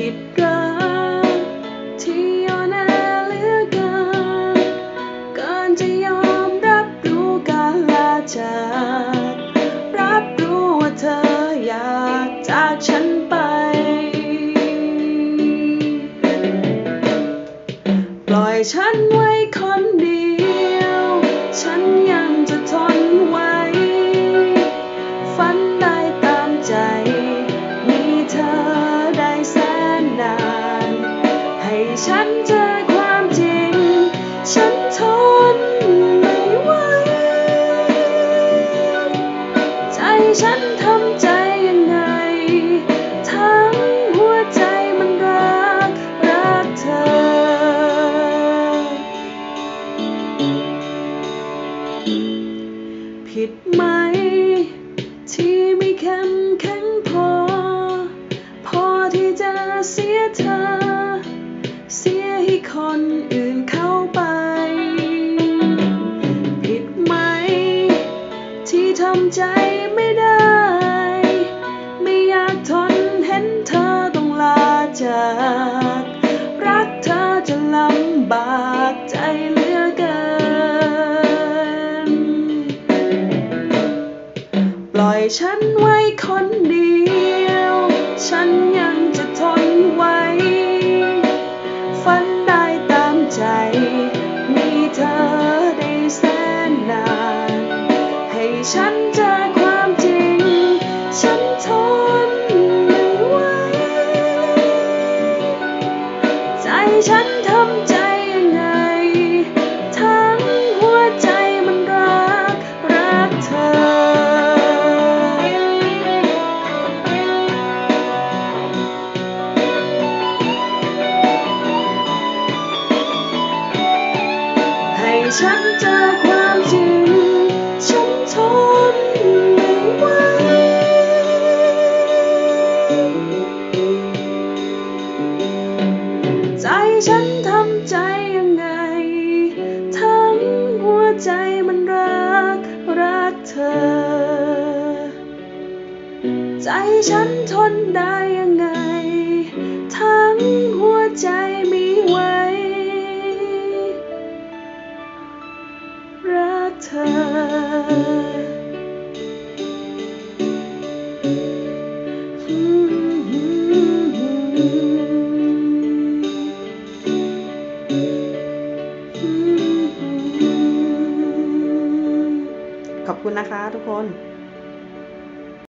ผิดรักที่อ่อนแอเหลือเกินเกินจะยอมรับรู้การลาจากรับรู้ว่าเธออยากจากฉันไป ปล่อยฉันไว้คนเดียว ฉันยังจะทน ฉันเจอความจริง ฉันทนไม่ไหว ใจฉันทำใจยังไง ทั้งหัวใจมันรัก รักเธอ ผิดไหม ที่ไม่เข้มแข็งพอ พอที่จะเสียเธอ เสียให้คนอื่นเข้าไป ผิดไหม ที่ทำใจไม่ได้ ไม่อยากทนเห็นเธอต้องลาจาก รักเธอจะลำบากใจเหลือเกิน ปล่อยฉันไว้คน ฉันทำใจยังไง ทั้งหัวใจมันรัก รักเธอ ให้ฉัน ฉันทำใจยังไง ทั้งหัวใจมันรัก รักเธอ ใจฉันทนได้ยังไง ทั้งหัวใจมีไว้ รักเธอ คุณนะคะทุกคน